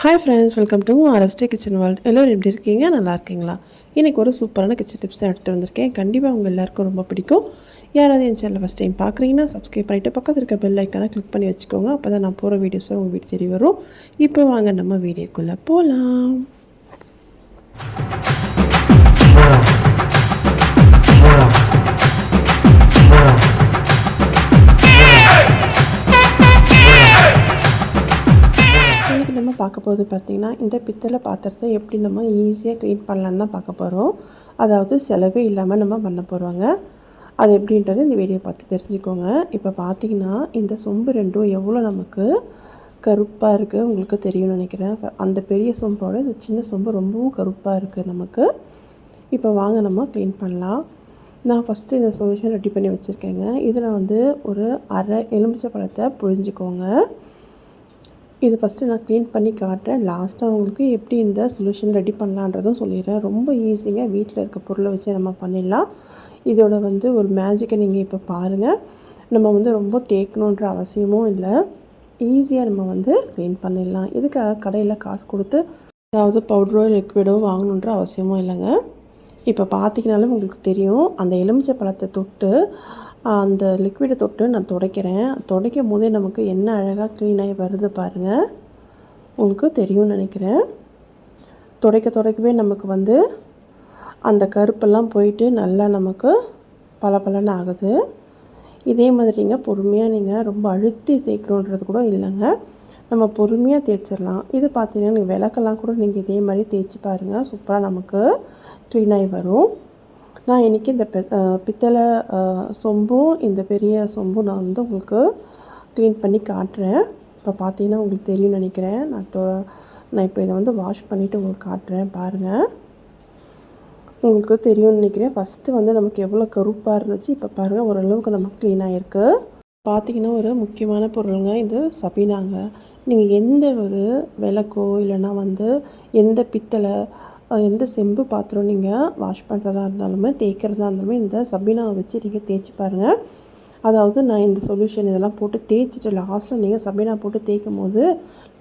Hi friends welcome to அரஸ்டே kitchen world எல்லோரும் எப்படி இருக்கீங்க? நல்லா இருக்கீங்களா? இன்றைக்கி ஒரு சூப்பரான கிச்சன் டிப்ஸ் எடுத்து வந்திருக்கேன். கண்டிப்பாக உங்கள் எல்லாருக்கும் ரொம்ப பிடிக்கும். யாராவது என் சேனலில் ஃபஸ்ட் டைம் பார்க்குறீங்கன்னா சப்ஸ்கிரைப் பண்ணிவிட்டு பக்கத்தில் இருக்க பெல் ஐக்கானை கிளிக் பண்ணி வச்சுக்கோங்க. அப்போ தான் நான் போகிற வீடியோஸும் உங்கள் வீடு தெரிய வரும். இப்போ வாங்க நம்ம வீடியோக்குள்ளே போகலாம் பார்க்க போது பார்த்திங்கன்னா இந்த பித்தளை பாத்திரத்தை எப்படி நம்ம ஈஸியாக க்ளீன் பண்ணலான்னு தான் பார்க்க போகிறோம் அதாவது செலவே இல்லாமல் நம்ம பண்ண போகிறோங்க அது எப்படின்றது இந்த வீடியோ பார்த்து தெரிஞ்சுக்கோங்க. இப்போ பார்த்தீங்கன்னா இந்த சொம்பு ரெண்டும் எவ்வளோ நமக்கு கருப்பாக இருக்குது உங்களுக்கு தெரியும்னு நினைக்கிறேன். அந்த பெரிய சொம்போட இந்த சின்ன சொம்பு ரொம்பவும் கருப்பாக இருக்குது நமக்கு. இப்போ வாங்க நம்ம க்ளீன் பண்ணலாம். நான் ஃபஸ்ட்டு இந்த சொல்யூஷன் ரெடி பண்ணி வச்சுருக்கேங்க. இதில் வந்து ஒரு அரை எலுமிச்சை பழத்தை புழிஞ்சிக்கோங்க. இது ஃபஸ்ட்டு நான் க்ளீன் பண்ணி காட்டுறேன். லாஸ்ட்டாக உங்களுக்கு எப்படி இந்த சொல்யூஷன் ரெடி பண்ணலான்றதும் சொல்லிடுறேன். ரொம்ப ஈஸிங்க வீட்டில் இருக்க பொருளை வச்சு நம்ம பண்ணிடலாம். இதோட வந்து ஒரு மேஜிக்கை நீங்கள் இப்போ பாருங்கள் நம்ம வந்து ரொம்ப தேக்கணுன்ற அவசியமும் இல்லை. ஈஸியாக நம்ம வந்து க்ளீன் பண்ணிடலாம். இதுக்காக கடையில் காசு கொடுத்து அதாவது பவுடரோ லிக்விடோ வாங்கணுன்ற அவசியமும் இல்லைங்க. இப்போ பார்த்தீங்கனாலும் உங்களுக்கு தெரியும். அந்த எலுமிச்சை பழத்தை தொட்டு அந்த லிக்விடை தொட்டு நான் துடைக்கிறேன். துடைக்கும் போதே நமக்கு என்ன அழகாக க்ளீனாகி வருது பாருங்கள் உங்களுக்கு தெரியும்னு நினைக்கிறேன். துடைக்க துடைக்கவே நமக்கு வந்து அந்த கருப்பெல்லாம் போயிட்டு நல்லா நமக்கு பளபளன்னு ஆகுது. இதே மாதிரிங்க பொறுமையாக நீங்கள் ரொம்ப அழுத்தி தேய்க்கணுன்றது கூட இல்லைங்க. நம்ம பொறுமையாக தேய்ச்சிடலாம். இது பார்த்தீங்கன்னா நீங்கள் விளக்கெல்லாம் கூட நீங்கள் இதே மாதிரி தேய்ச்சி பாருங்கள் சூப்பராக நமக்கு க்ளீனாகி வரும். நான் இன்றைக்கி இந்த பெ பித்தளை சொம்பும் இந்த பெரிய சொம்பும் நான் வந்து உங்களுக்கு க்ளீன் பண்ணி காட்டுறேன். இப்போ பார்த்தீங்கன்னா உங்களுக்கு தெரியும்னு நினைக்கிறேன். நான் தொ நான் இப்போ இதை வந்து வாஷ் பண்ணிவிட்டு உங்களுக்கு காட்டுறேன் பாருங்கள் உங்களுக்கு தெரியும்னு நினைக்கிறேன். ஃபஸ்ட்டு வந்து நமக்கு எவ்வளோ கருப்பாக இருந்துச்சு இப்போ பாருங்கள் ஓரளவுக்கு நமக்கு க்ளீனாக இருக்குது பார்த்தீங்கன்னா ஒரு முக்கியமான பொருளுங்க இது சபீனாங்க. நீங்கள் எந்த ஒரு விளக்கோ இல்லைன்னா வந்து எந்த பித்தளை எந்த செம்பு பாத்திரம் நீங்கள் வாஷ் பண்ணுறதா இருந்தாலுமே தேய்க்கிறதா இருந்தாலுமே இந்த சபீனாவை வச்சு நீங்கள் தேய்ச்சி பாருங்கள் அதாவது நான் இந்த சொல்யூஷன் இதெல்லாம் போட்டு தேய்ச்சிட்டு லாஸ்ட்டில் நீங்கள் சபீனா போட்டு தேய்க்கும் போது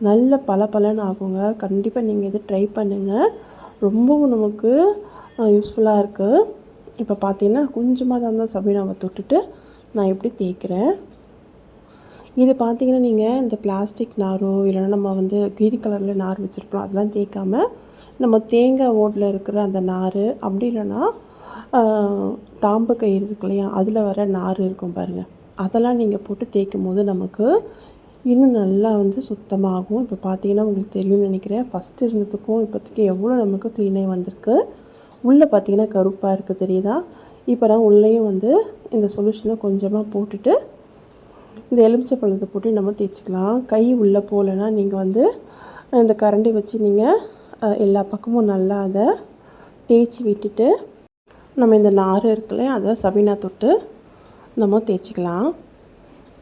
நல்ல பல பலன்னு ஆகுங்க. கண்டிப்பாக நீங்கள் இதை ட்ரை பண்ணுங்கள் ரொம்பவும் நமக்கு யூஸ்ஃபுல்லாக இருக்குது இப்போ பார்த்தீங்கன்னா கொஞ்சமாக தான் இருந்தால் சபீனாவை தொட்டுட்டு நான் எப்படி தேய்க்கிறேன். இது பார்த்தீங்கன்னா நீங்கள் இந்த பிளாஸ்டிக் நாரோ இல்லைன்னா நம்ம வந்து க்ரீன் கலரில் நார் வச்சுருப்போம் அதெல்லாம் தேய்க்காமல் நம்ம தேங்காய் ஓட்டில் இருக்கிற அந்த நார் அப்படி இல்லைன்னா தாம்பு கயிறு இருக்கு இல்லையா அதில் வர நார் இருக்கும் பாருங்கள் அதெல்லாம் நீங்கள் போட்டு தேய்க்கும் போது நமக்கு இன்னும் நல்லா வந்து சுத்தமாகும். இப்போ பார்த்தீங்கன்னா உங்களுக்கு தெரியும்னு நினைக்கிறேன். ஃபஸ்ட்டு இருந்ததுக்கும் இப்போதைக்கு எவ்வளோ நமக்கு க்ளீனாக வந்திருக்கு. உள்ளே பார்த்தீங்கன்னா கருப்பாக இருக்குது தெரியுதா? இப்போ நான் உள்ளேயும் வந்து இந்த சொல்யூஷனை கொஞ்சமாக போட்டுட்டு இந்த எலுமிச்சை பழத்தை போட்டு நம்ம தேய்ச்சிக்கலாம். கை உள்ளே போகலன்னா நீங்கள் வந்து இந்த கரண்டி வச்சு நீங்கள் எல்லா பக்கமும் நல்லா அதை தேய்ச்சி விட்டுட்டு நம்ம இந்த நார் இருக்குல்ல அதை சபீனா தொட்டு நம்ம தேய்ச்சிக்கலாம்.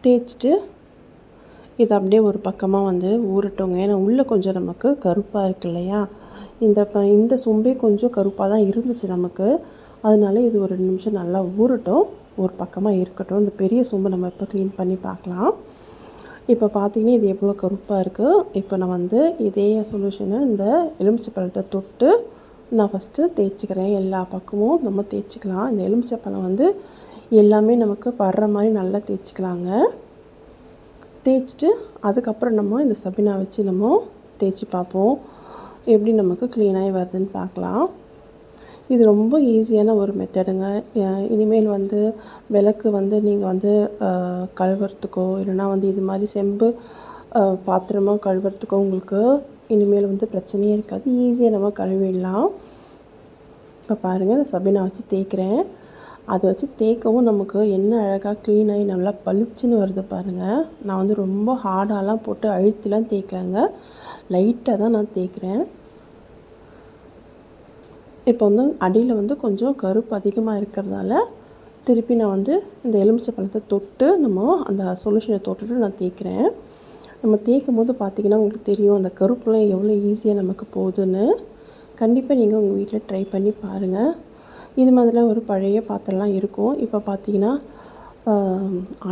தேய்ச்சிட்டு இது அப்படியே ஒரு பக்கமாக வந்து ஊறட்டோங்க. ஏன்னா உள்ளே கொஞ்சம் நமக்கு கருப்பாக இருக்கு இல்லையா? இந்த ப இந்த சொம்பே கொஞ்சம் கருப்பாக தான் இருந்துச்சு நமக்கு. அதனால இது ஒரு ரெண்டு நிமிஷம் நல்லா ஊறட்டும். ஒரு பக்கமாக இருக்கட்டும். இந்த பெரிய சொம்பை நம்ம இப்போ க்ளீன் பண்ணி பார்க்கலாம். இப்போ பார்த்தீங்கன்னா இது எவ்வளோ கருப்பாக இருக்குது இப்போ நான் வந்து இதே சொல்யூஷனை இந்த எலுமிச்சை பழத்தை தொட்டு நான் ஃபஸ்ட்டு தேய்ச்சிக்கிறேன். எல்லா பக்கமும் நம்ம தேய்ச்சிக்கலாம். இந்த எலுமிச்சை பழம் வந்து எல்லாமே நமக்கு படுற மாதிரி நல்லா தேய்ச்சிக்கலாங்க. தேய்ச்சிட்டு அதுக்கப்புறம் நம்ம இந்த சபினா வச்சு நம்ம தேய்ச்சி பார்ப்போம். எப்படி நமக்கு க்ளீனாகி வருதுன்னு பார்க்கலாம். இது ரொம்ப ஈஸியான ஒரு மெத்தடுங்க இனிமேல் வந்து விளக்கு வந்து நீங்கள் வந்து கழுவுறதுக்கோ இல்லைனா வந்து இது மாதிரி செம்பு பாத்திரமாக கழுவுறதுக்கோ உங்களுக்கு இனிமேல் வந்து பிரச்சனையே இருக்காது. ஈஸியாக நம்ம கழுவிடலாம். இப்போ பாருங்கள் நான் சபினா வச்சு தேய்க்கிறேன். அதை வச்சு தேய்க்கவும் நமக்கு என்ன அழகாக க்ளீனாகி நல்லா பளிச்சுன்னு வருது பாருங்கள் நான் வந்து ரொம்ப ஹார்டாலாம் போட்டு அழுத்திலாம் தேய்க்கலாங்க. லைட்டாக தான் நான் தேய்க்கிறேன். இப்போ வந்து அடியில் வந்து கொஞ்சம் கருப்பு அதிகமாக இருக்கிறதால திருப்பி நான் வந்து இந்த எலுமிச்சை பழத்தை தொட்டு நம்ம அந்த சொல்யூஷனை தொட்டுட்டு நான் தேய்க்கிறேன். நம்ம தேய்க்கும் போது பார்த்திங்கன்னா உங்களுக்கு தெரியும் அந்த கருப்புலாம் எவ்வளோ ஈஸியாக நமக்கு போகுதுன்னு. கண்டிப்பாக நீங்கள் உங்கள் வீட்டில் ட்ரை பண்ணி பாருங்கள் இது மாதிரிலாம் ஒரு பழைய பாத்திரம்லாம் இருக்கும். இப்போ பார்த்தீங்கன்னா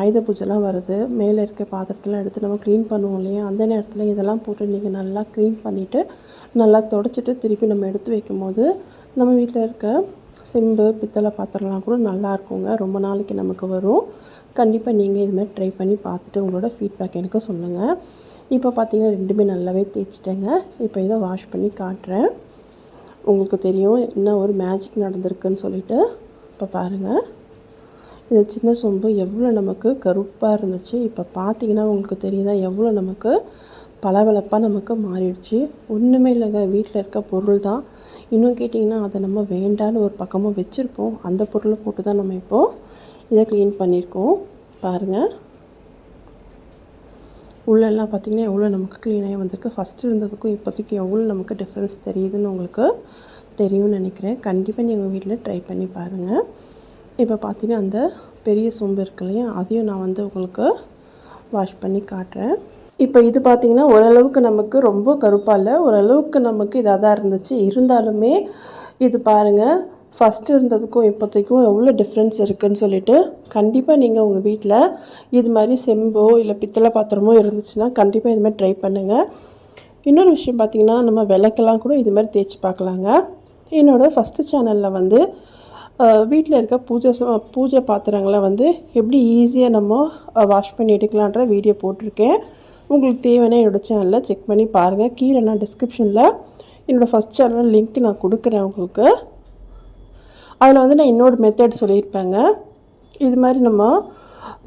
ஆயுத பூஜைலாம் வருது. மேலே இருக்க பாத்திரத்தெல்லாம் எடுத்து நம்ம க்ளீன் பண்ணுவோம் இல்லையா? அந்த நேரத்தில் இதெல்லாம் போட்டு நீங்கள் நல்லா க்ளீன் பண்ணிவிட்டு நல்லா தொடச்சிட்டு திருப்பி நம்ம எடுத்து வைக்கும்போது நம்ம வீட்டில் இருக்க செம்பு பித்தளை பாத்திரம்லாம் கூட நல்லா இருக்குங்க ரொம்ப நாளைக்கு நமக்கு வரும். கண்டிப்பாக நீங்கள் இது மாதிரி ட்ரை பண்ணி பார்த்துட்டு உங்களோட ஃபீட்பேக் எனக்கு சொல்லுங்கள் இப்போ பார்த்தீங்கன்னா ரெண்டுமே நல்லாவே தேய்ச்சிட்டேங்க. இப்போ இதை வாஷ் பண்ணி காட்டுறேன். உங்களுக்கு தெரியும் என்ன ஒரு மேஜிக் நடந்திருக்குன்னு சொல்லிட்டு. இப்போ பாருங்கள் இது சின்ன சொம்பு எவ்வளோ நமக்கு கருப்பாக இருந்துச்சு. இப்போ பார்த்தீங்கன்னா உங்களுக்கு தெரியுதா எவ்வளோ நமக்கு பளபளப்பாக நமக்கு மாறிடுச்சு. ஒன்றுமே இல்லைங்க. வீட்டில் இருக்க பொருள் தான் இன்னும் கேட்டிங்கன்னா அதை நம்ம வேண்டான்னு ஒரு பக்கமாக வச்சுருப்போம். அந்த பொருளை போட்டு தான் நம்ம இப்போது இதை க்ளீன் பண்ணியிருக்கோம். பாருங்கள் உள்ளெல்லாம் பார்த்திங்கன்னா எவ்வளோ நமக்கு க்ளீனாகி வந்திருக்கு. ஃபஸ்ட்டு இருந்ததுக்கும் இப்போதைக்கு எவ்வளோ நமக்கு டிஃப்ரென்ஸ் தெரியுதுன்னு உங்களுக்கு தெரியும்னு நினைக்கிறேன். கண்டிப்பாக நீங்கள் வீட்டில் ட்ரை பண்ணி பாருங்கள் இப்போ பார்த்தீங்கன்னா அந்த பெரிய சொம்பு இருக்கு இல்லையா? அதையும் நான் வந்து உங்களுக்கு வாஷ் பண்ணி காட்டுறேன். இப்போ இது பார்த்திங்கன்னா ஓரளவுக்கு நமக்கு ரொம்ப கருப்பாக இல்லை. ஓரளவுக்கு நமக்கு இதாக தான் இருந்துச்சு. இருந்தாலுமே இது பாருங்கள் ஃபஸ்ட்டு இருந்ததுக்கும் இப்போதைக்கும் எவ்வளோ டிஃப்ரென்ஸ் இருக்குதுன்னு சொல்லிட்டு கண்டிப்பாக நீங்கள் உங்கள் வீட்டில் இது மாதிரி செம்போ இல்லை பித்தளை பாத்திரமோ இருந்துச்சுன்னா கண்டிப்பாக இது மாதிரி ட்ரை பண்ணுங்கள் இன்னொரு விஷயம் பார்த்திங்கன்னா நம்ம விளக்கெல்லாம் கூட இது மாதிரி தேய்ச்சி பார்க்கலாங்க. என்னோடய ஃபஸ்ட்டு சேனலில் வந்து வீட்டில் இருக்க பூஜை பூஜை பாத்திரங்களை வந்து எப்படி ஈஸியாக நம்ம வாஷ் பண்ணி எடுக்கலான்ற வீடியோ போட்டிருக்கேன். உங்களுக்கு தேவைன்னா என்னோடய சேனலில் செக் பண்ணி பாருங்கள் கீழே நான் டிஸ்கிரிப்ஷனில் என்னோடய ஃபஸ்ட் சேனல் லிங்க் நான் கொடுக்குறேன் உங்களுக்கு. அதில் வந்து நான் இன்னொரு மெத்தட் சொல்லியிருப்பேங்க. இது மாதிரி நம்ம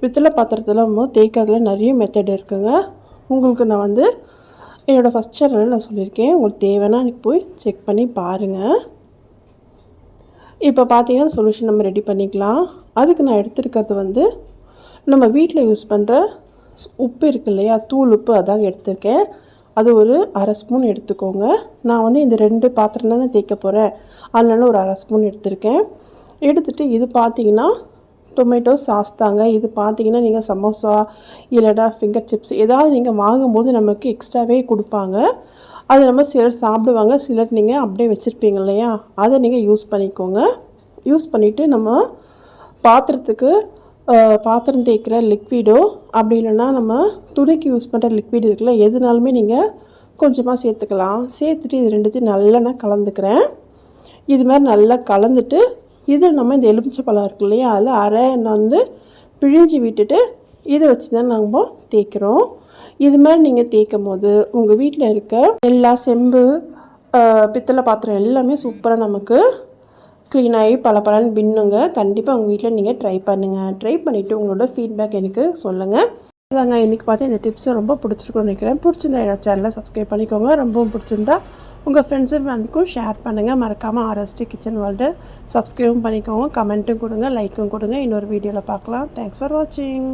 பித்தளை பாத்திரத்தில் நம்ம தேய்க்கிறதுல நிறைய மெத்தட் இருக்குங்க. உங்களுக்கு நான் வந்து என்னோடய ஃபஸ்ட் சேனலில் நான் சொல்லியிருக்கேன். உங்களுக்கு தேவைன்னா எனக்கு போய் செக் பண்ணி பாருங்கள் இப்போ பார்த்தீங்கன்னா சொல்யூஷன் நம்ம ரெடி பண்ணிக்கலாம். அதுக்கு நான் எடுத்துருக்கிறது வந்து நம்ம வீட்டில் யூஸ் பண்ணுற உப்பு இருக்கு இல்லையா? தூள் உப்பு அதாங்க எடுத்திருக்கேன். அது ஒரு அரை ஸ்பூன் எடுத்துக்கோங்க. நான் வந்து இந்த ரெண்டு பாத்திரம் தானே தேய்க்க போகிறேன் அதனால ஒரு அரை ஸ்பூன் எடுத்திருக்கேன். எடுத்துகிட்டு இது பார்த்தீங்கன்னா டொமேட்டோ சாஸ் தாங்க. இது பார்த்தீங்கன்னா நீங்கள் சமோசா இல்லைடா ஃபிங்கர் சிப்ஸ் ஏதாவது நீங்கள் வாங்கும்போது நமக்கு எக்ஸ்ட்ராவே கொடுப்பாங்க. அது நம்ம சிலர் சாப்பிடுவாங்க. சிலர் நீங்கள் அப்படியே வச்சுருப்பீங்க இல்லையா? அதை நீங்கள் யூஸ் பண்ணிக்கோங்க. யூஸ் பண்ணிவிட்டு நம்ம பாத்திரத்துக்கு பாத்திரம் தேய்க்கிற லிக்விடோ அப்படி இல்லைன்னா நம்ம துணிக்கு யூஸ் பண்ணுற லிக்விட் இருக்குல்ல எதுனாலுமே நீங்கள் கொஞ்சமாக சேர்த்துக்கலாம். சேர்த்துட்டு இது ரெண்டுத்தையும் நல்லா நான் கலந்துக்கிறேன். இது மாதிரி நல்லா கலந்துட்டு இதில் நம்ம இந்த எலுமிச்சை பழம் இருக்கு இல்லையா அதில் அரை எண்ணெய் வந்து பிழிஞ்சு விட்டுட்டு இதை வச்சு தான் நம்ம தேய்க்கிறோம். இது மாதிரி நீங்கள் தேய்க்கும் போது உங்கள் வீட்டில் இருக்க எல்லா செம்பு பித்தளை பாத்திரம் எல்லாமே சூப்பராக நமக்கு க்ளீன் ஆகி பல பலன்னு பின்னுங்க. கண்டிப்பாக உங்கள் வீட்டில் நீங்கள் ட்ரை பண்ணுங்கள் ட்ரை பண்ணிவிட்டு உங்களோட ஃபீட்பேக் எனக்கு சொல்லுங்கள் அதாங்க இன்றைக்கி பார்த்து இந்த டிப்ஸை ரொம்ப பிடிச்சிருக்குன்னு நினைக்கிறேன். பிடிச்சிருந்தா என்னோட சேனலை சப்ஸ்கிரைப் பண்ணிக்கோங்க. ரொம்பவும் பிடிச்சிருந்தா உங்கள் ஃப்ரெண்ட்ஸு ஃபேமிலிக்கும் ஷேர் பண்ணுங்கள் மறக்காமல் ஆர்எஸ்டி கிச்சன் வேர்ல்டு சப்ஸ்கிரைபும் பண்ணிக்கோங்க. கமெண்ட்டும் கொடுங்க. லைக்கும் கொடுங்க. இன்னொரு வீடியோவில் பார்க்கலாம். தேங்க்ஸ் ஃபார் வாட்சிங்